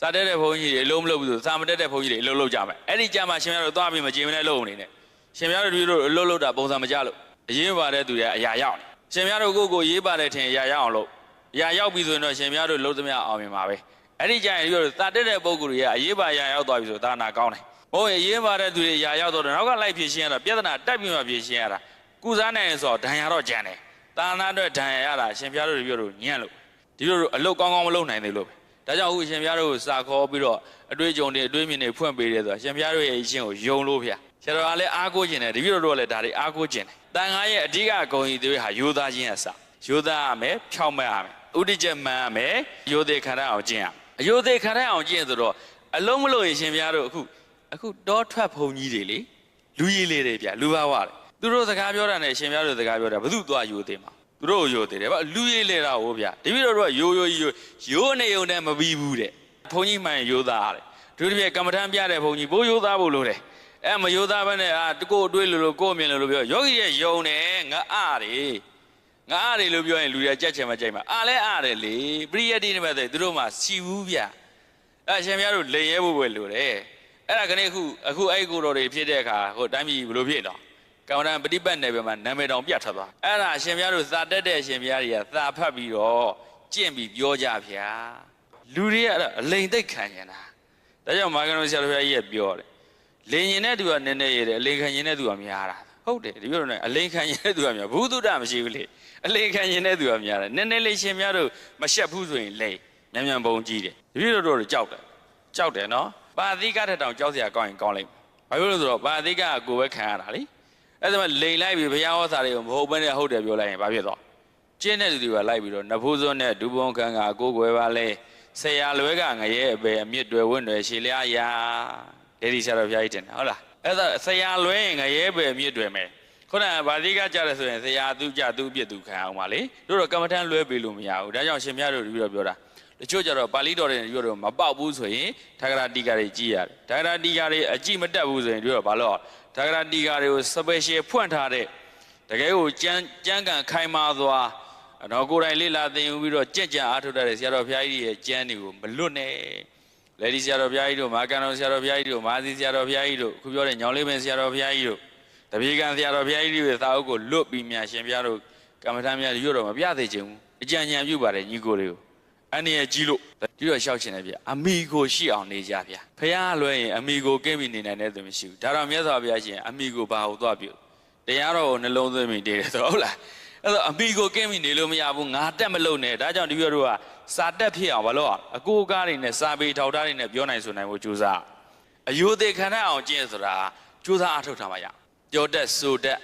စာတက်တဲ့ဘုန်းကြီးတွေအလုံးမလုပ်ဘူးဆိုစာမတက်တဲ့ဘုန်းကြီးတွေအလုံးလုပ်ကြမယ်အဲ့ဒီကြမှာရှင်များတို့သွားပြီးမကြင်မနဲ့လုပ်နေနဲ့ရှင်များတို့တို့အလုံးလုပ်တာပုံစံမကြလို့အရေးပါတဲ့သူတွေကအရာရောက်နေရှင်များတို့ကိုယ့်ကိုရေးပါတယ်ထင်အရာရောက်အောင်လုပ်အရာရောက်ပြီဆိုရင်တော့ရှင်များတို့လုံးသမျှအောင်မြင်ပါပဲအဲ့ဒီကြရင်တို့စာတက်တဲ့ပုံကိုယ်တွေကအရေးပါအရာရောက်သွားပြီဆိုဒါနာကောင်းတယ်ဘုန်းကြီးအရေးပါတဲ့သူတွေအရာရောက်တော့နောက်ကလိုက်ဖြစ်ရှင်းရတာပြဿနာတက်ပြီးမှဖြစ်ရှင်းရတာကုစားနိုင်ရင်ဆိုတော့ဒဏ်ရာတော့ကြံတယ်တာနာအတွက်ဒဏ်ရာရတာရှင်များတို့တို့ညံ့လို့ဒီလိုအလုတ်ကောင်းကောင်းမလုပ်နိုင်သေးလို့ပဲ ဒါကြောင့်အခုရှင်ဘုရားတို့ကိုစာခေါ်ပြီးတော့အတွေ့အကြုံတွေအတွေ့အမြင်တွေဖွင့်ပေးတယ်ဆိုတာရှင်ဘုရားတို့ရဲ့အချင်းကိုယုံလို့ဗျာဆရာတော်ကလည်းအားကိုးခြင်းတယ်တပည့်တော်တို့ကလည်းဒါတွေအားကိုးခြင်းတယ်တန်ခါရဲ့အဓိကဂုဏ်ကြီးတွေဟာယောသားချင်းအစယောသားရမယ်ဖြောင်းမတ်ရမယ်ဥဒိကျမှန်ရမယ်ယောသေးခန္ဓာအောင်ကျင့်ရမယ်အယောသေးခန္ဓာအောင်ကျင့်ဆိုတော့အလုံးမလို့ရင်ရှင်ဘုရားတို့အခုအခုတောထွက်ဖုံကြီးတွေလေလူကြီးလေးတွေဗျာလူဘာဝတယ်သူတို့စကားပြောတာနဲ့ရှင်ဘုရားတို့စကားပြောတာဘယ်သူသွားယောသေးမှာ သူတို့ကိုယိုသေးတယ်ဗျလူရေးလေတာဟိုဗျတပည့်တော်တို့ကယိုယိုယိုယိုနေုံနဲ့မပြီးဘူးတဲ့ဘုန်းကြီးမှန်ယိုသားတယ်သူတို့ပြကမ္မထမ်းပြတဲ့ဘုန်းကြီးဘိုးယိုသားဖို့လို့တယ်အဲမယိုသားဘဲနဲ့အာကိုယ်အတွေးလို့လို့ကိုယ်အမြင်လို့လို့ပြောယောဂီရဲ့ယုံတယ်ငါအားတယ်ငါအားတယ်လို့ပြောရင်လူတွေကကြက်ချင်မကြိုက်မှာအားလဲအားတယ်လေပရိယတ်တိနဲ့ပဲသူတို့မှစီဘူးဗျအဲရှင်များတို့လေရဲဖို့ပဲလို့တယ်အဲ့ဒါကနေအခုအခုအဲ့ကိုတော်တွေဖြစ်တဲ့အခါဟိုတိုင်းပြည်ဘယ်လိုဖြစ်တော့ ကမ္မဋ္ဌာန်းပฏิပတ်နယ်ပယ်မှာနာမည်တောင်ပြတ်ထွက်သွားအဲ့ဒါအရှင်ဘုရားတို့သာတက်တဲ့အရှင်ဘုရားတွေကသာဖတ်ပြီးတော့ကျင့်ပြီးပြောကြဗျာလူတွေကတော့အလိန်သိက်ခံနေတာဒါကြောင့်မာဂရုံဆရာတော်ဘုရားကြီးကပြောတယ်လင်ရင်တဲ့သူကနည်းနည်းရတယ်အလိန်ခံရင်တဲ့သူကများတာဟုတ်တယ်ဒီလိုနဲ့အလိန်ခံရင်တဲ့သူကများဘုသူတ္တမရှိဘူးလေအလိန်ခံရင်တဲ့သူကများတယ်နည်းနည်းလေးရှင်ဘုရားတို့မရှက်ဘူးဆိုရင်လိန်မြန်မြန်ပုံကြီးတယ်တပည့်တော်တို့ကြောက်တယ်ကြောက်တယ်နော်ပါတိကထက်တောင်ကြောက်စရာကောင်းရင်ကောင်းလိမ့်မယ်ဘာဖြစ်လို့လဲဆိုတော့ပါတိကကကိုယ်ပဲခံရတာလေ အဲ့ဒါမှလိန်လိုက်ပြီးဘုရားဟောစာတွေကိုမဟုတ်ဘဲနဲ့ဟုတ်တယ်ပြောလိုက်ရင်ဘာဖြစ်သွားကျင်းတဲ့လူတွေကလိုက်ပြီးတော့နဖူးစွန်းနဲ့ဒူပုံခံကကိုယ်ွယ်ပါလဲဆရာလွဲကငရဲအပေအမြင့်တွေဝင့်တွေရှည်လျားရာဒေဒီဆရာတော်ဘုရားကြီးတင်တယ်ဟုတ်လားအဲ့ဒါဆရာလွဲရင်ငရဲပဲအမြင့်တွေမယ်ခုနကဗာတိကကြတယ်ဆိုရင်ဆရာသူကြသူအပြစ်သူခံအောင်ပါလေတို့တော့ကမ္မထမ်းလွဲပေးလို့မရဘူးဒါကြောင့်ရှင်မြတ်တို့ပြီးတော့ပြောတာတချို့ကြတော့ပါဠိတော်တွေပြောတော့မပေါက်ဘူးဆိုရင်ထာဂရတိကတွေကြည်ရတယ်ထာဂရတိကတွေအကြည့်မတက်ဘူးဆိုရင်တို့တော့ဘာလို့ ဒါကရာတီကာတွေကို special ဖွင့်ထားတဲ့တကယ်ကိုကြမ်းကြမ်းကန်ခိုင်မာစွာတော့ကိုယ်တိုင်လေ့လာသင်ယူပြီးတော့ကြက်ကြံအားထုတ်တတ်တဲ့ဆရာတော်ဘုရားကြီးရဲ့ကျမ်းတွေကိုမလွတ်နဲ့လေဒီဆရာတော်ဘုရားကြီးတို့မာကန်တော်ဆရာတော်ဘုရားကြီးတို့မာသီဆရာတော်ဘုရားကြီးတို့ခုပြောတဲ့ညောင်လေးပင်ဆရာတော်ဘုရားကြီးတို့တပည့်ကံဆရာတော်ဘုရားကြီးတို့ရဲ့သာအုပ်ကိုလွတ်ပြီးများရှင်ဘုရားတို့ကမ္မထာများရွတ်တော့မပြသေးချင်ဘူးအကြံဉာဏ်ပြုပါတယ်ညီကိုတွေကို အနေရကြီးလို့ဒီတော့ရှောက်ချင်တယ်ဗျအမိကိုရှိအောင်နေကြဗျဖះလွဲရင်အမိကိုကင်းပြီးနေနိုင်တဲ့သူမရှိဘူးဒါတော့မြတ်စွာဘုရားရှင်အမိကိုဘာဟုတ်သွားပြုတရားတော်ကိုနှလုံးသွင်းပြီးတည်တယ်ဆိုဟုတ်လားအဲ့တော့အမိကိုကင်းပြီးနေလို့မရဘူးငါတက်မလို့နဲ့ဒါကြောင့်ဒီပြောတို့ကစာတက်ဖြစ်အောင်ဘာလို့အကိုကားတွေနဲ့စာပေထောက်ထားတွေနဲ့ပြောနိုင်ဆိုနိုင်ဖို့ကြိုးစားအယုသေးခန္ဓာအောင်ကျင့်ဆိုတာကြိုးစားအထုတ်ထားမှရကြောတက်ဆိုတက်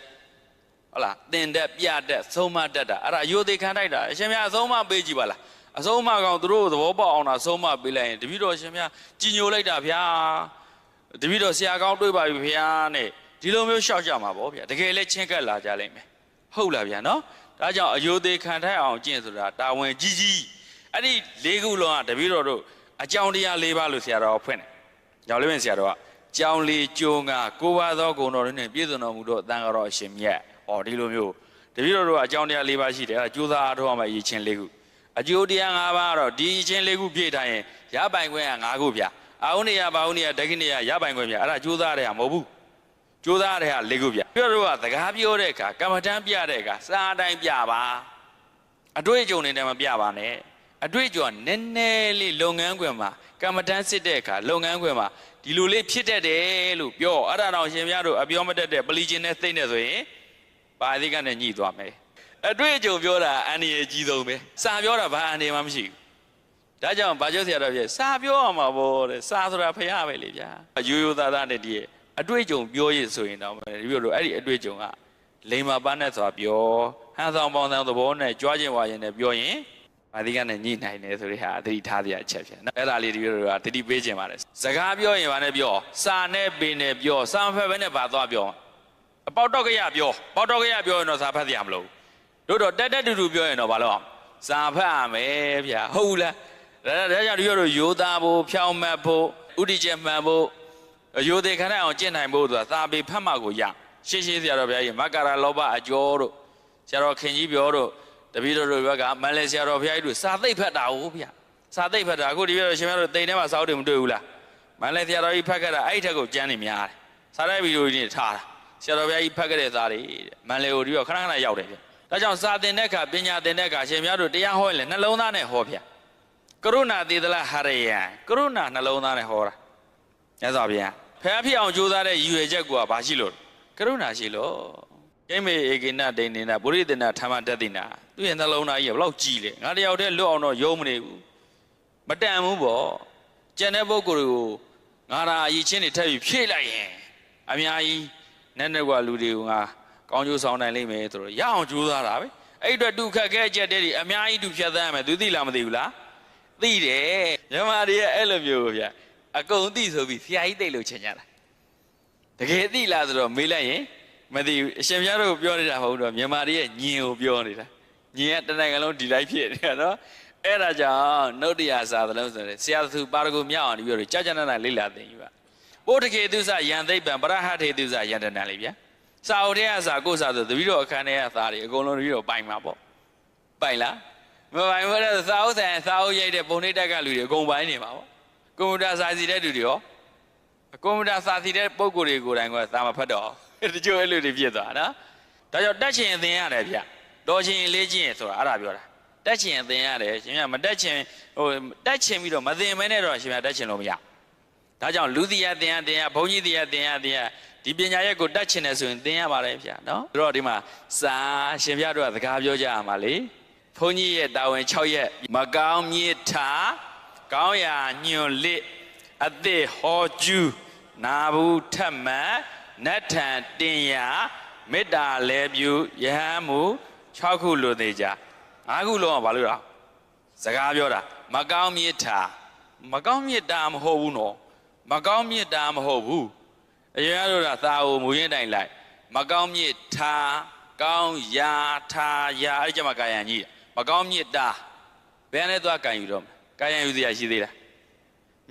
ဟုတ်လားတင်တက်ပြတက်သုံးမတက်တာအဲ့ဒါအယုသေးခံတိုက်တာအရှင်မြတ်အဆုံးမပေးကြည့်ပါလား အဆုံးအမကောင်သူတို့သဘောပေါက်အောင်တာဆုံးမပေးလိုက်ရင်တပည့်တော်ရှင်များကြည်ညိုလိုက်တာဗျာတပည့်တော်ဆရာကောင်းတွေ့ပါပြီဗျာနဲ့ဒီလိုမျိုးရှောက်ကြမှာပေါ့ဗျာတကယ်လဲချင်းကပ်လာကြလိမ့်မယ်ဟုတ်လားဗျာနော်ဒါကြောင့်အယုသေးခံထိုက်အောင်ကျင့်ဆိုတာတာဝန်ကြီးကြီးအဲ့ဒီ၄ခုလုံးကတပည့်တော်တို့အကြောင်းတရား၄ပါးလို့ဆရာတော်ကဖွင့်တယ်ညောင်လေးပင်ဆရာတော်ကကြောင်းလေးကျိုးငါကိုးပါးသောဂုဏ်တော်တွေနဲ့ပြည့်စုံတော်မူသောအတန်တော်အရှင်မြတ်ဟောဒီလိုမျိုးတပည့်တော်တို့ကအကြောင်းတရား၄ပါးရှိတယ်အဲ့ဒါကြိုးစားအားထုတ်အောင်မှရည်ချင်း၄ခု အကျိုးတရား၅ပါးကတော့ဒီအချင်းလေးခုပြည့်ထားရင်ရပိုင်ခွင့်က၅ခုဗျအာဟုနေယဘာဟုနေယဒက္ခိနေယရပိုင်ခွင့်ဗျအဲ့ဒါကြိုးစားတဲ့ဟာမဟုတ်ဘူးကြိုးစားတဲ့ဟာ၄ခုဗျပြောတော့ကစကားပြောတဲ့အခါကမ္မထမ်းပြတဲ့အခါစာအတိုင်းပြပါအတွေ့အကြုံတွေနဲ့မပြပါနဲ့အတွေ့အကြုံကနည်းနည်းလေးလုပ်ငန်းခွင်မှာကမ္မထမ်းစစ်တဲ့အခါလုပ်ငန်းခွင်မှာဒီလိုလေးဖြစ်တတ်တယ်လို့ပြောအဲ့ဒါတော့ရှင်များတို့အပြောမတတ်တဲ့ပလီချင်းနဲ့သိမ့်နေဆိုရင်ပါဠိကနေညှိသွားမယ် အတွေ့အကြုံပြောတာအန္တရာယ်ကြီးဆုံးပဲစာပြောတာဘာအန္တရာယ်မှမရှိဘူးဒါကြောင့်ဘာကျော်ဆရာတော်ပြစာပြောရမှာပေါ့တဲ့စာဆိုတာဖရားပဲလေဗျာရိုးရိုးသားသားနဲ့ဒီရဲ့အတွေ့အကြုံပြောရဆိုရင်တော့ဒီလိုလိုအဲ့ဒီအတွေ့အကြုံကလိမ္မာပန်းနဲ့ဆိုတာပြောဟန်ဆောင်ပေါင်းဆောင်သဘောနဲ့ကြွားခြင်းဝါရင်နဲ့ပြောရင်ဘာဒီကနဲ့ညှိနိုင်တယ်ဆိုတဲ့ဟာအသတိထားစရာအချက်ဖြစ်နော်အဲ့ဒါလေးဒီလိုလိုကတတိပေးခြင်းပါတယ်စကားပြောရင်ဘာနဲ့ပြောစာနဲ့ပင်နဲ့ပြောစာမဖက်ပဲနဲ့ဘာသွားပြောအပေါက်တော့ကရပြောပေါက်တော့ကရပြောရင်တော့စာဖက်စရာမလိုဘူး တို့တော့တက်တက်တူတူပြောရင်တော့ဘာလို့အောင်စာဖတ်ရမယ်ဗျာဟုတ်လားဒါဒါကြောင့်ဒီတို့ရိုးသားဖို့ဖြောင်းမတ်ဖို့ဥဒိချက်မှန်ဖို့ရိုးသေးခဏအောင်ကျင့်နိုင်ဖို့ဆိုတာသာပေဖတ်မှကိုရရှင်းရှင်းဆရာတော်ဘုရားကြီးမက္ကရာလောဘအကျော်တို့ဆရာတော်ခင်ကြီးပြောတို့တပည့်တော်တို့ဘက်ကမန်လေဆရာတော်ဘုရားကြီးတို့စာသိပ်ဖတ်တာဟုတ်ဗျာစာသိပ်ဖတ်တာအခုဒီပြတော့ရှင်များတို့တိမ်ထဲမှာစောက်တယ်မတွေ့ဘူးလားမန္တလေးဆရာတော်ကြီးဖတ်ခဲ့တာအဲ့ဒီထက်ကိုကျမ်းနေများတယ်စာရိုက်ဗီဒီယိုကြီးတွေထားတာဆရာတော်ဘုရားကြီးဖတ်ခဲ့တဲ့စာတွေတဲ့မန္တလေးကိုဒီတော့ခဏခဏရောက်တယ်ဗျ ဒါကြောင့်စာသင်တဲ့အခါပညာသင်တဲ့အခါရှင်များတို့တရားဟောရင်လည်းနှလုံးသားနဲ့ဟောဗျကရုဏာသေသလဟရယံကရုဏာနှလုံးသားနဲ့ဟောတာမြတ်စွာဘုရားဖះဖြစ်အောင်ကြိုးစားတဲ့ရည်ရွယ်ချက်ကဘာရှိလို့ကရုဏာရှိလို့ကိမေဧကိနဒိနေနဗုရိတနာဓမ္မတတိနာသူ့ရဲ့နှလုံးသားကြီးကဘလောက်ကြီးလဲငါတယောက်တည်းလွတ်အောင်တော့ယုံမနေဘူးမတန်ဘူးပေါ့ကျန်တဲ့ပုဂ္ဂိုလ်တွေကိုငါသာအရေးချင်းတွေထပ်ပြီးဖြည့်လိုက်ရင်အများကြီးနဲ့နဲ့ကလူတွေကိုငါ ကောင်းကျိုးဆောင်နိုင်လိမ့်မယ်ဆိုတော့ရအောင်ကြိုးစားတာပဲအဲ့ဒီအတွက်ဒုက္ခခဲအကျက်တဲ့တွေအများကြီးဒုဖြတ်သန်းရမယ်သူသိလားမသိဘူးလားသိတယ်ညီမတွေရဲ့အဲ့လိုမျိုးဗျအကုန်သိဆိုပြီးဆရာကြီးသိလို့ချင်ကြတာတကယ်သိလားဆိုတော့မေးလိုက်ရင်မသိဘူးအရှင်ပြတို့ပြောနေတာမဟုတ်တော့မြန်မာတွေရဲ့ညင်ကိုပြောနေတာညင်ကတစ်နိုင်ငံလုံးဒီလိုက်ဖြစ်နေတာနော်အဲ့ဒါကြောင့်နှုတ်တရားစာသလုံးဆိုတဲ့ဆရာသူပါရဂုမြောက်အောင်ဒီပြောလို့ကြာကြာနာနာလေးလာသိယူပါပို့တကေသူစယံသိပ္ပံပရဟထေသူစယန္တနာလေးဗျာ စာအုပ်ထဲကစာကိုယ်စာဆိုတပည့်တော်အခန်းထဲကသားတွေအကုန်လုံးတပည့်တော်ပိုင်မှာပေါ့ပိုင်လားမပိုင်ဘူးတဲ့စာအုပ်ဆိုင်စာအုပ်ရိုက်တဲ့ပုံနှိပ်တက်ကလူတွေအကုန်ပိုင်နေမှာပေါ့ကွန်ပျူတာစာစီတဲ့လူတွေရောကွန်ပျူတာစာစီတဲ့ပုံကိုယ်တွေကိုယ်တိုင်ကသာမဖတ်တော့တချို့အဲ့လိုတွေဖြစ်သွားနော်ဒါကြောင့်တက်ချင်သင်ရတယ်ဗျတော်ချင်လေးချင်ဆိုတာအဲ့ဒါပြောတာတက်ချင်အသင်ရတယ်ရှင်ကမတက်ချင်ဟိုတက်ချင်ပြီးတော့မသင်မဲနဲ့တော့ရှင်ကတက်ချင်လို့မရ ဒါကြောင့်လူတီရသင်ရသင်ရဘုန်းကြီးတီရသင်ရသင်ရဒီပညာရက်ကိုတက်ချင်တယ်ဆိုရင်သင်ရပါတယ်ဗျာနော်ဒါတော့ဒီမှာစာရှင်ပြတို့ကစကားပြောကြရမှာလေဘုန်းကြီးရဲ့တာဝန်6ရက်မကောင်းမြစ်ထားကောင်းရာညွန်လစ်အသစ်ဟောကျူးနာဘူးထက်မှန်နတ်ထံတင်ရမေတ္တာလဲပြူယဟန်မူ6ခုလိုသေးကြငါးခုလုံးကဘာလို့လဲစကားပြောတာမကောင်းမြစ်တာမကောင်းမြစ်တာမဟုတ်ဘူးနော် မကောင်းမြစ်တာမဟုတ်ဘူးအရင်ကတော့သာအိုမူရင်းတိုင်လိုက် မကောင်းမြစ်တာကောင်းရာထာရာအဲ့ကြမှာကာယံကြီးမကောင်းမြစ်တာဘယ်နဲ့သွားကံယူတော့ကာယံယူစရာရှိသေးလား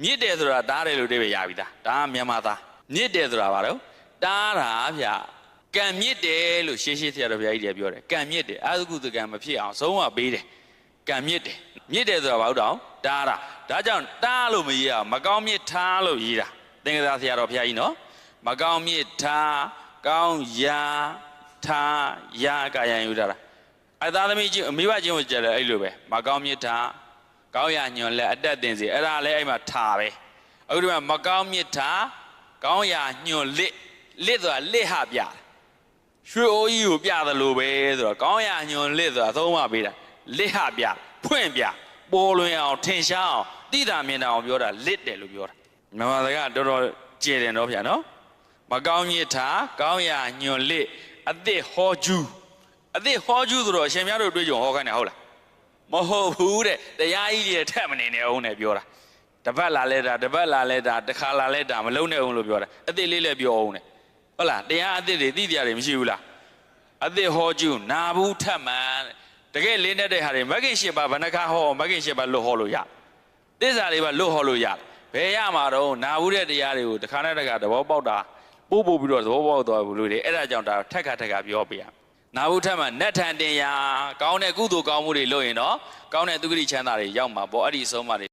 မြစ်တယ်ဆိုတာတားတယ်လို့တည်းပဲရပြီသားဒါကမြန်မာသားမြစ်တယ်ဆိုတာဘာလို့တားတာဗျာကံမြစ်တယ်လို့ရှေးရှေးဆရာတော်ဘုရားကြီးတွေပြောတယ်ကံမြစ်တယ်အာသုကုသကံမဖြစ်အောင်ဆုံးမပေးတယ်ကံမြစ်တယ် မြစ်တယ်ဆိုတာဘာလို့တောင်တားတာဒါကြောင့်တားလို့မရေးအောင်မကောင်းမြစ်ထားလို့ရေးတာသင်္ကသာဆရာတော်ဘုရားကြီးနော်မကောင်းမြစ်ထားကောင်းရာထားရာကာယံယူတာလားအသားသမီးချင်းအမိဘချင်းကိုကြတယ်အဲ့လိုပဲမကောင်းမြစ်ထားကောင်းရာညွန်လဲအတက်တင်စီအဲ့ဒါလည်းအဲ့မှာထားပဲအခုဒီမှာမကောင်းမြစ်ထားကောင်းရာညွန်လစ်လစ်ဆိုတာလစ်ဟပြတယ်ရွှေအိုးကြီးကိုပြတယ်လို့ပဲဆိုတော့ကောင်းရညွန်လစ်ဆိုတာသုံးမပေးတာလစ်ဟပြ ဖွင့်ပြပေါ်လွင်အောင်ထင်ရှားအောင်တိတာမြင်တာအောင်ပြောတာလစ်တယ်လို့ပြောတာမြန်မာစကားတော်တော်ကြည်တယ်တော့ဗျာနော်မကောင်းညစ်တာကောင်းရညွန်လစ်အသစ်ဟောကျူးအသစ်ဟောကျူးဆိုတော့အရှင်များတို့တွေ့ကြုံဟောခိုင်းတယ်ဟုတ်လားမဟုတ်ဘူးတဲ့တရားကြီးတွေထက်မနေနဲ့အောင်နဲ့ပြောတာတပတ်လာလဲတာတပတ်လာလဲတာတစ်ခါလာလဲတာမလုံးနဲ့အောင်လို့ပြောတာအသစ်လေးလည်းပြောအောင်နဲ့ဟုတ်လားတရားအသစ်တွေသိတရားတွေမရှိဘူးလားအသစ်ဟောကျူးနာဘူးထက်မှန်တ ကယ်လင်းတတ်တဲ့ဟာတွေမဂ္ဂင်၈ပါးဘဏ္ဍခါဟောမဂ္ဂင်၈ပါးလွတ်ဟောလို့ရသစ္စာလေးပါလွတ်ဟောလို့ရဘယ်ရမှာတော့နာဘူးတဲ့တရားတွေကိုတစ်ခါနဲ့တစ်ခါသဘောပေါက်တာပို့ပို့ပြီးတော့သဘောပေါက်သွားဘူးလို့လေအဲ့ဒါကြောင့်ဒါထက်ခါထက်ခါပြောပြရနာဘူးထက်မှန်နတ်ထန်တင်ရာကောင်းတဲ့ကုသိုလ်ကောင်းမှုတွေလုပ်ရင်တော့ကောင်းတဲ့သူဂတိချမ်းသာတွေရောက်မှာပေါ့အဲ့ဒီဆုံးမတွေ